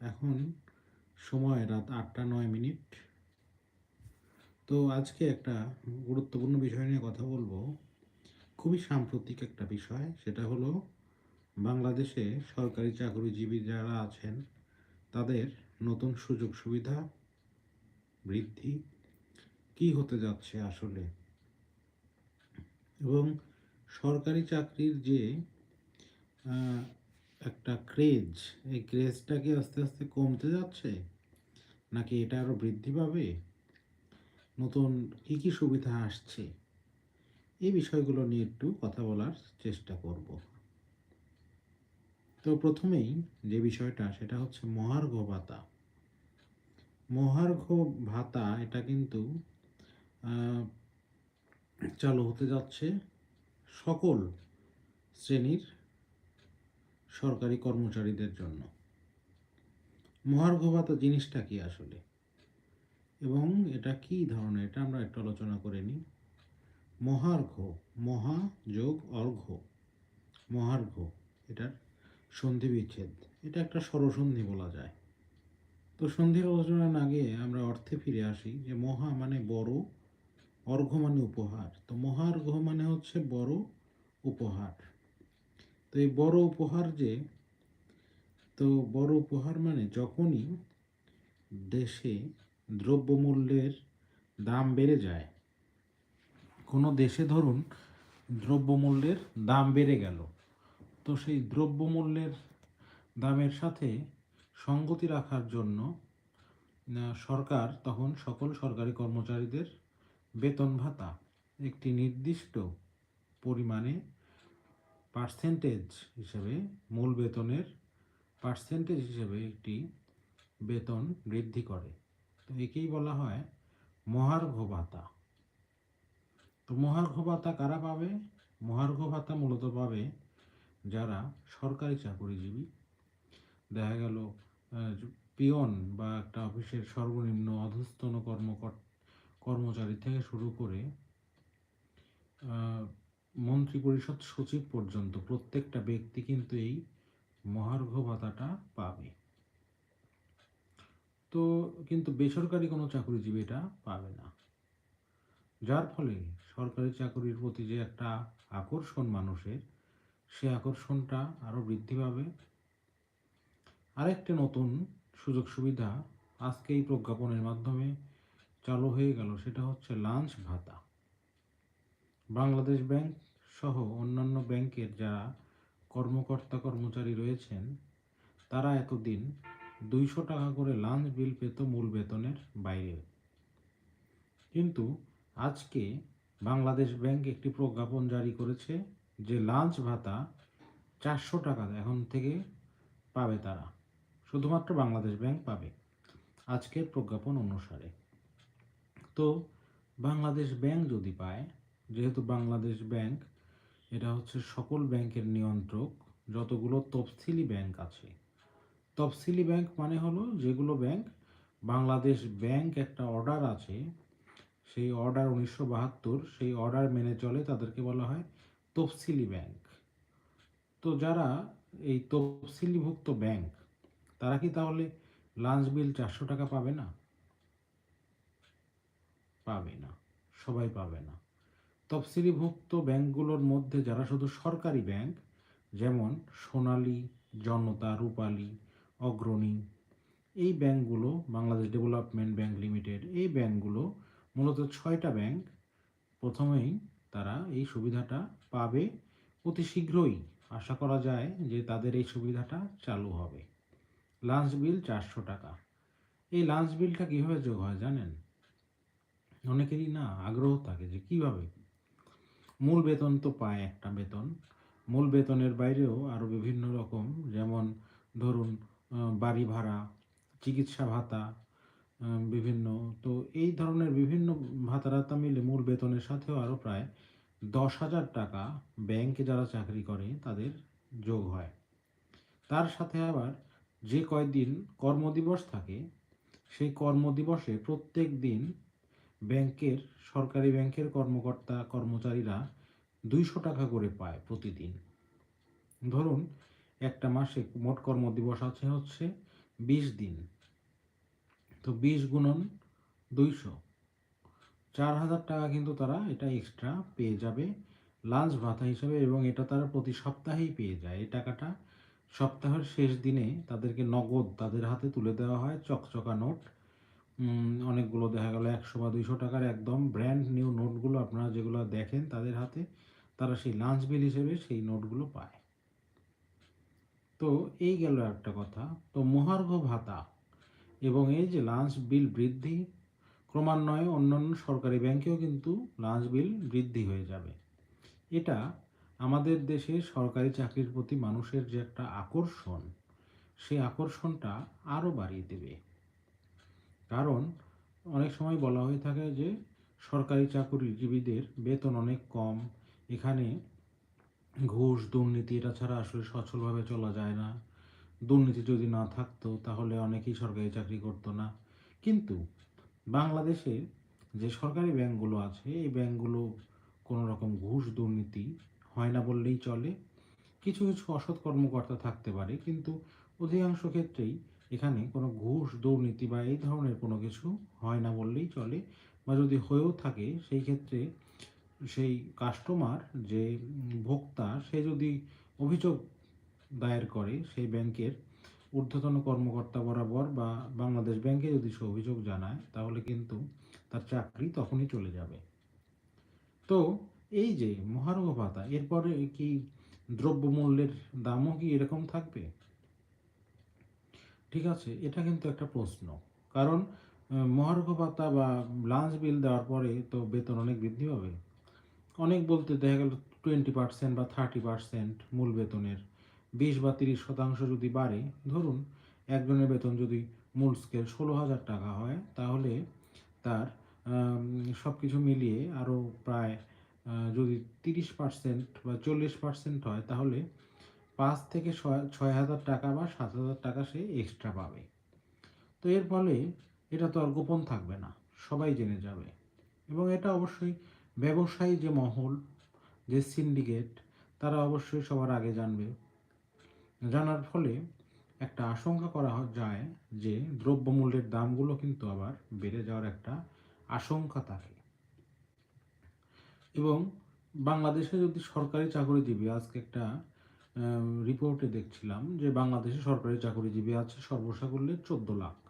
এখন সময় রাত আটটা নয় মিনিট। তো আজকে একটা গুরুত্বপূর্ণ বিষয় নিয়ে কথা বলব। খুবই সাম্প্রতিক একটা বিষয়, সেটা হলো বাংলাদেশে সরকারি চাকরিজীবী যারা আছেন, তাদের নতুন সুযোগ সুবিধা বৃদ্ধি কি হতে যাচ্ছে আসলে? এবং সরকারি চাকরির যে একটা ক্রেজ এই ক্রেজটা কি আস্তে আস্তে কমতে যাচ্ছে? নাকি এটা আরও বৃদ্ধি পাবে? নতুন কি কি সুবিধা আসছে? এই বিষয়গুলো নিয়ে একটু কথা বলার চেষ্টা করব। তো প্রথমেই যে বিষয়টা, সেটা হচ্ছে মহার্ঘ ভাতা। মহার্ঘ ভাতা, এটা কিন্তু চালু হতে যাচ্ছে সকল শ্রেণির সরকারি কর্মচারীদের জন্য। মহার্ঘ ভাতা জিনিসটা কি আসলে? এবং এটা কি ধরনের? এটা আমরা একটু আলোচনা করে নিই। মহার্ঘ, মহা যোগ অর্ঘ। মহার্ঘ, এটার সন্ধি বিচ্ছেদ এটা একটা স্বরসন্ধি বলা যায়। তো সন্ধির আলোচনার আগে আমরা অর্থে ফিরে আসি যে মহা মানে বড়, অর্ঘ মানে উপহার। তো মহার্ঘ মানে হচ্ছে বড়, উপহার। তো এই বড় উপহার যে, তো বড় উপহার মানে যখনই দেশে দ্রব্যমূল্যের দাম বেড়ে যায়, কোনো দেশে ধরুন দ্রব্যমূল্যের দাম বেড়ে গেল, তো সেই দ্রব্যমূল্যের দামের সাথে সঙ্গতি রাখার জন্য সরকার তখন সকল সরকারি কর্মচারীদের বেতন ভাতা একটি নির্দিষ্ট পরিমাণে পার্সেন্টেজ হিসেবে মূল বেতনের পার্সেন্টেজ হিসেবে একটি বেতন বৃদ্ধি করে। তো একেই বলা হয় মহার্ঘ ভাতা তো মহার্ঘ ভাতা কারা পাবে? মহার্ঘ ভাতা মূলত পাবে যারা সরকারি চাকরিজীবী। দেখা গেল পিয়ন বা একটা অফিসের সর্বনিম্ন অধস্তন কর্মকর, কর্মচারী থেকে শুরু করে আহ, মন্ত্রী পরিষদ সচিব পর্যন্ত প্রত্যেকটা ব্যক্তি কিন্তু এই মহার্ঘ ভাতাটা পাবে। তো কিন্তু বেসরকারি কোনো চাকরিজীবী এটা পাবে না। যার ফলে সরকারি চাকরির প্রতি যে একটা আকর্ষণ মানুষের সে আকর্ষণটা আরও বৃদ্ধি পাবে। আরেকটি নতুন সুযোগ সুবিধা আজকে এই প্রজ্ঞাপনের মাধ্যমে চালু হয়ে গেল সেটা হচ্ছে লাঞ্চ ভাতা। বাংলাদেশ ব্যাংক সহ অন্যান্য ব্যাংকের যারা কর্মকর্তা কর্মচারী রয়েছেন, তারা এতদিন দুইশো টাকা করে লাঞ্চ বিল পেত মূল বেতনের বাইরে। কিন্তু আজকে বাংলাদেশ ব্যাংক একটি প্রজ্ঞাপন জারি করেছে যে লাঞ্চ ভাতা চারশো টাকা এখন থেকে পাবে তারা, শুধুমাত্র বাংলাদেশ ব্যাংক পাবে আজকের প্রজ্ঞাপন অনুসারে। তো বাংলাদেশ ব্যাংক যদি পায়, যেহেতু বাংলাদেশ ব্যাংক এটা হচ্ছে সকল ব্যাংকের নিয়ন্ত্রক, যতগুলো তফসিলি ব্যাংক আছে। তফসিলি ব্যাংক মানে হলো যেগুলো ব্যাংক, বাংলাদেশ ব্যাংক একটা অর্ডার আছে, সেই অর্ডার উনিশশো বাহাত্তর, সেই অর্ডার মেনে চলে তাদেরকে বলা হয় তফসিলি ব্যাংক। তো যারা এই তফসিলিভুক্ত ব্যাংক, তারা কি তাহলে লাঞ্চ বিল চারশো টাকা পাবে না? পাবে না, সবাই পাবে না। তফসিলিভুক্ত ব্যাংকগুলোর মধ্যে যারা শুধু সরকারি ব্যাংক, যেমন সোনালী, জনতা, রূপালী, অগ্রণী, এই ব্যাংকগুলো, বাংলাদেশ ডেভেলপমেন্ট ব্যাংক লিমিটেড, এই ব্যাংকগুলো মূলত ছয়টা ব্যাংক। প্রথমেই তারা এই সুবিধাটা পাবে অতি শীঘ্রই। আশা করা যায় যে তাদের এই সুবিধাটা চালু হবে। লাঞ্চ বিল চারশো টাকা। এই লাঞ্চ বিলটা কীভাবে যোগ হয় জানেন? অনেকেরই না আগ্রহ থাকে যে কীভাবে মূল বেতন তো পায় একটা বেতন। মূল বেতনের বাইরেও আরও বিভিন্ন রকম, যেমন ধরুন বাড়ি ভাড়া, চিকিৎসা ভাতা বিভিন্ন। তো এই ধরনের বিভিন্ন ভাতা টাতা মিলে মূল বেতনের সাথেও আরও প্রায় দশ হাজার টাকা ব্যাংকে যারা চাকরি করে, তাদের যোগ হয়। তার সাথে আবার যে কয়দিন কর্মদিবস থাকে, সেই কর্মদিবসে প্রত্যেক দিন ব্যাংকের, সরকারি ব্যাংকের কর্মকর্তা, কর্মচারীরা দুইশো টাকা করে পায় প্রতিদিন। ধরুন, একটা মাসে মোট কর্মদিবস আছে হচ্ছে বিশ দিন। তো বিশ গুণন দুইশো। চার হাজার টাকা কিন্তু তারা এটা এক্সট্রা পেয়ে যাবে লাঞ্চ ভাতা হিসাবে এবং এটা তারা প্রতি সপ্তাহেই পেয়ে যায়। এই টাকাটা সপ্তাহের শেষ দিনে তাদেরকে নগদ তাদের হাতে তুলে দেওয়া হয়, চকচকা নোট অনেকগুলো দেখা গেল একশো বা দুইশো টাকার একদম ব্র্যান্ড নিউ নোটগুলো আপনারা যেগুলো দেখেন তাদের হাতে, তারা সেই লাঞ্চ বিল হিসেবে সেই নোটগুলো পায়। তো এই গেল একটা কথা। তো মহার্ঘ ভাতা এবং এই যে লাঞ্চ বিল বৃদ্ধি, ক্রমান্বয়ে অন্যান্য সরকারি ব্যাংকেও কিন্তু লাঞ্চ বিল বৃদ্ধি হয়ে যাবে। এটা আমাদের দেশে সরকারি চাকরির প্রতি মানুষের যে একটা আকর্ষণ, সেই আকর্ষণটা আরও বাড়িয়ে দেবে। কারণ অনেক সময় বলা হয়ে থাকে যে সরকারি চাকরিজীবীদের বেতন অনেক কম, এখানে ঘুষ, দুর্নীতি এটা ছাড়া আসলে সচ্ছলভাবে চলা যায় না। দুর্নীতি যদি না থাকতো তাহলে অনেকেই সরকারি চাকরি করতো না। কিন্তু বাংলাদেশে যে সরকারি ব্যাংকগুলো আছে, এই ব্যাংকগুলো কোনো রকম ঘুষ, দুর্নীতি হয় না বললেই চলে। কিছু কিছু অসৎ কর্মকর্তা থাকতে পারে, কিন্তু অধিকাংশ ক্ষেত্রেই এখানে কোনো ঘুষ, দুর্নীতি বা এই ধরনের কোনো কিছু হয় না বললেই চলে বা যদি হয়েও থাকে, সেই ক্ষেত্রে সেই কাস্টমার যে ভোক্তা, সে যদি অভিযোগ দায়ের করে সেই ব্যাংকের ঊর্ধ্বতন কর্মকর্তা বরাবর বা বাংলাদেশ ব্যাংকে যদি সে অভিযোগ জানায়, তাহলে কিন্তু তার চাকরি তখনই চলে যাবে। তো এই যে মহার্ঘ ভাতা, এরপরে কি দ্রব্যমূল্যের দামও কি এরকম থাকবে? ঠিক আছে? এটা কিন্তু একটা প্রশ্ন। কারণ মহার্ঘ ভাতা বা লাঞ্চ বিল দেওয়ার পরে তো বেতন অনেক বৃদ্ধি পাবে। অনেক বলতে দেখা গেল টোয়েন্টি পার্সেন্ট বা থার্টি পার্সেন্ট মূল বেতনের। বিশ বা তিরিশ শতাংশ যদি বাড়ে, ধরুন একজনের বেতন যদি মূল স্কেল ষোলো হাজার টাকা হয়, তাহলে তার সব কিছু মিলিয়ে আরও প্রায় যদি তিরিশ পার্সেন্ট বা চল্লিশ পার্সেন্ট হয়, তাহলে পাঁচ থেকে ছয় হাজার টাকা বা সাত হাজার টাকা সে এক্সট্রা পাবে। তো এর ফলে এটা তো আর গোপন থাকবে না, সবাই জেনে যাবে। এবং এটা অবশ্যই ব্যবসায়ী যে মহল, যে সিন্ডিকেট তারা অবশ্যই সবার আগে জানবে। জানার ফলে একটা আশঙ্কা করা যায় যে দ্রব্যমূল্যের দামগুলো কিন্তু আবার বেড়ে যাওয়ার একটা আশঙ্কা থাকে। এবং বাংলাদেশে যদি সরকারি চাকরিজীবী আজকে একটা রিপোর্টে দেখছিলাম যে বাংলাদেশে সরকারি চাকরিজীবী আছে সর্বসাকুল্যে চোদ্দ লাখ।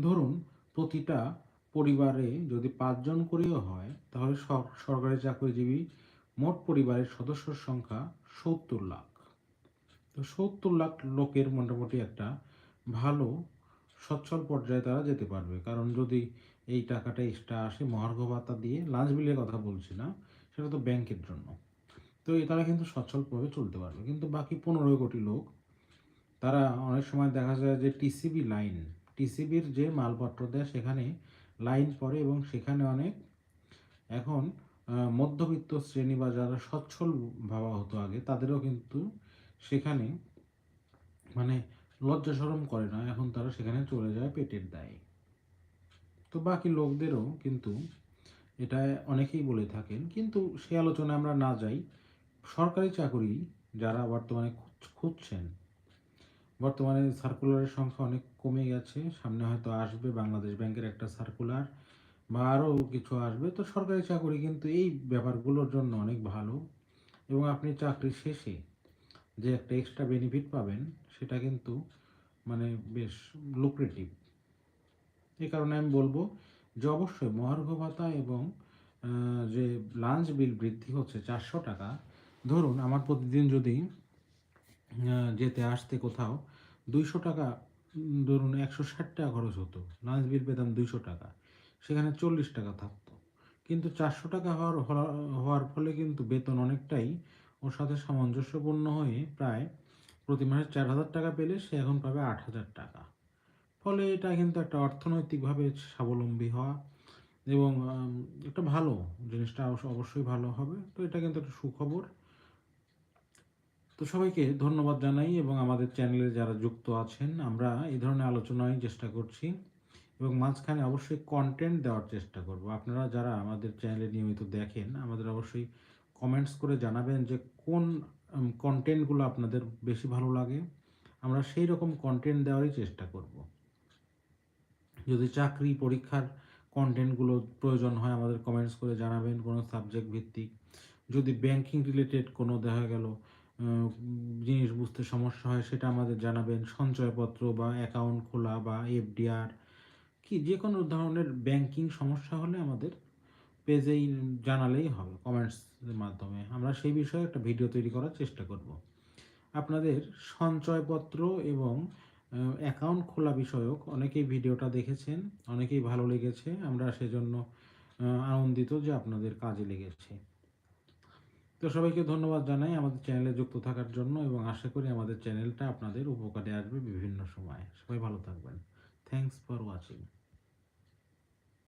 ধরুন, প্রতিটা পরিবারে যদি পাঁচজন করেও হয়, তাহলে সর- সরকারি চাকরিজীবী মোট পরিবারের সদস্যর সংখ্যা সত্তর লাখ। তো সত্তর লাখ লোকের মোটামুটি একটা ভালো, সচ্ছল পর্যায়ে তারা যেতে পারবে। কারণ যদি এই টাকাটা এক্সট্রা আসে মহার্ঘ ভাতা দিয়ে লাঞ্চ বিলের কথা বলছি না, সেটা তো ব্যাংকের জন্য। তো তারা কিন্তু সচ্ছলভাবে চলতে পারবে কিন্তু বাকি পনেরো কোটি লোক, তারা অনেক সময় দেখা যায় যে টিসিবি লাইন টিসিবির যে মালপত্র দেয় সেখানে লাইন পড়ে এবং সেখানে অনেক এখন মধ্যবিত্ত শ্রেণি বা যারা সচ্ছল ভাবা হতো আগে, তাদেরও কিন্তু সেখানে মানে লজ্জা সরম করে না। এখন তারা সেখানে চলে যায় পেটের দায়ে। তো বাকি লোকদেরও কিন্তু এটা অনেকেই বলে থাকেন। কিন্তু সে আলোচনায় আমরা না যাই সরকারি চাকরি যারা বর্তমানে খুঁজ- খুঁজছেন, বর্তমানে সার্কুলারের সংখ্যা অনেক কমে গেছে। সামনে হয়তো আসবে বাংলাদেশ ব্যাংকের একটা সার্কুলার বা আরও কিছু আসবে। তো সরকারি চাকরি কিন্তু এই ব্যাপারগুলোর জন্য অনেক ভালো। এবং আপনি চাকরি শেষে যে একটা এক্সট্রা বেনিফিট পাবেন, সেটা কিন্তু মানে বেশ লুক্রেটিভ এই কারণে আমি বলব যে অবশ্যই মহার্ঘ ভাতা এবং যে লাঞ্চ বিল বৃদ্ধি হচ্ছে চারশো টাকা ধরুন আমার প্রতিদিন যদি যেতে, আসতে কোথাও দুইশো টাকা ধরুন একশো ষাট টাকা খরচ হতো। লাঞ্চ বিল পেতাম দুইশো টাকা। সেখানে চল্লিশ টাকা থাকতো। কিন্তু চারশো টাকা হওয়ার হওয়ার- ফলে কিন্তু বেতন অনেকটাই ওর সাথে সামঞ্জস্যপূর্ণ হয়ে প্রায় প্রতি মাসে চার হাজার টাকা পেলে সে এখন পাবে আট হাজার টাকা। ফলে এটা কিন্তু একটা অর্থনৈতিকভাবে স্বাবলম্বী হওয়া এবং একটা ভালো জিনিসটা অবশ্য- অবশ্যই ভালো হবে। তো এটা কিন্তু একটা সুখবর। তো সবাইকে ধন্যবাদ জানাই এবং আমাদের চ্যানেলে যারা যুক্ত আছেন, আমরা এই ধরনের আলোচনায় চেষ্টা করছি এবং মাঝখানে অবশ্যই কন্টেন্ট দেওয়ার চেষ্টা করব। আপনারা যারা আমাদের চ্যানেলে নিয়মিত দেখেন, আমাদের অবশ্যই কমেন্টস করে জানাবেন যে কোন কন্টেন্টগুলো আপনাদের বেশি ভালো লাগে। আমরা সেই রকম কন্টেন্ট দেওয়ারই চেষ্টা করব। যদি চাকরি, পরীক্ষার কন্টেন্টগুলো প্রয়োজন হয়, আমাদের কমেন্টস করে জানাবেন কোনো সাবজেক্ট ভিত্তিক। যদি ব্যাংকিং রিলেটেড কোনো দেখা গেল জিনিস বুঝতে সমস্যা হয়, সেটা আমাদের জানাবেন। সঞ্চয়পত্র বা অ্যাকাউন্ট খোলা বা এফডিআর কি যে কোনো ধরনের ব্যাংকিং সমস্যা হলে আমাদের পেজেই জানালেই হবে কমেন্টসের মাধ্যমে। আমরা সেই বিষয়ে একটা ভিডিও তৈরি করার চেষ্টা করব। আপনাদের সঞ্চয়পত্র এবং অ্যাকাউন্ট খোলা বিষয়ক অনেকেই ভিডিওটা দেখেছেন, অনেকেই ভালো লেগেছে, আমরা সেজন্য আনন্দিত যে আপনাদের কাজে লেগেছে। তো সবাইকে ধন্যবাদ জানাই আমাদের চ্যানেলে যুক্ত থাকার জন্য এবং আশা করি আমাদের চ্যানেলটা আপনাদের উপকারে আসবে বিভিন্ন সময়ে। সবাই ভালো থাকবেন। Thanks for watching